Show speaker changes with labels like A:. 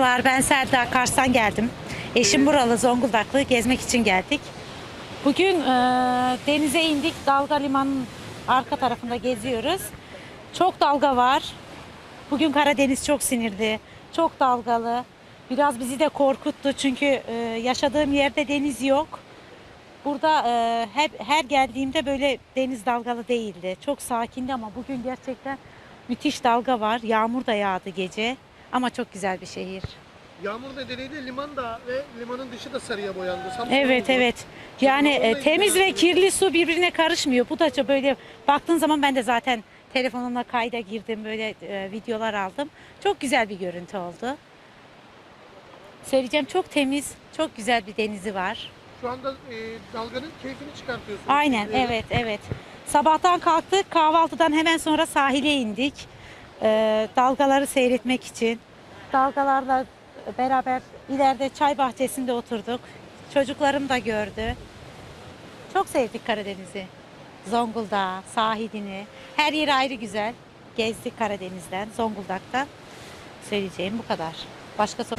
A: Merhabalar ben Selda Kars'tan geldim. Eşim buralı Zonguldaklı gezmek için geldik. Bugün e, denize indik. Dalga limanın arka tarafında geziyoruz. Çok dalga var. Bugün Karadeniz çok sinirli. Çok dalgalı. Biraz bizi de korkuttu çünkü e, yaşadığım yerde deniz yok. Burada e, hep her geldiğimde böyle deniz dalgalı değildi. Çok sakindi ama bugün gerçekten müthiş dalga var. Yağmur da yağdı gece. Ama çok güzel bir şehir.
B: Yağmur nedeniyle liman da ve limanın dışı da sarıya boyandı. Samsun
A: Evet
B: oldu.
A: evet. Yani e, temiz ve kirli su birbirine karışmıyor. Bu da çok böyle baktığın zaman ben de zaten telefonumla kayda girdim böyle e, videolar aldım. Çok güzel bir görüntü oldu. Söyleyeceğim çok temiz, çok güzel bir denizi var.
B: Şu anda e, dalganın keyfini çıkartıyorsunuz.
A: Aynen
B: Sizleri.
A: evet evet. Sabahtan kalktık kahvaltıdan hemen sonra sahile indik. Ee, dalgaları seyretmek için. Dalgalarla beraber ileride çay bahçesinde oturduk. Çocuklarım da gördü. Çok sevdik Karadeniz'i. Zonguldak, sahilini. Her yeri ayrı güzel. Gezdik Karadeniz'den, Zonguldak'tan. Söyleyeceğim bu kadar. Başka sor-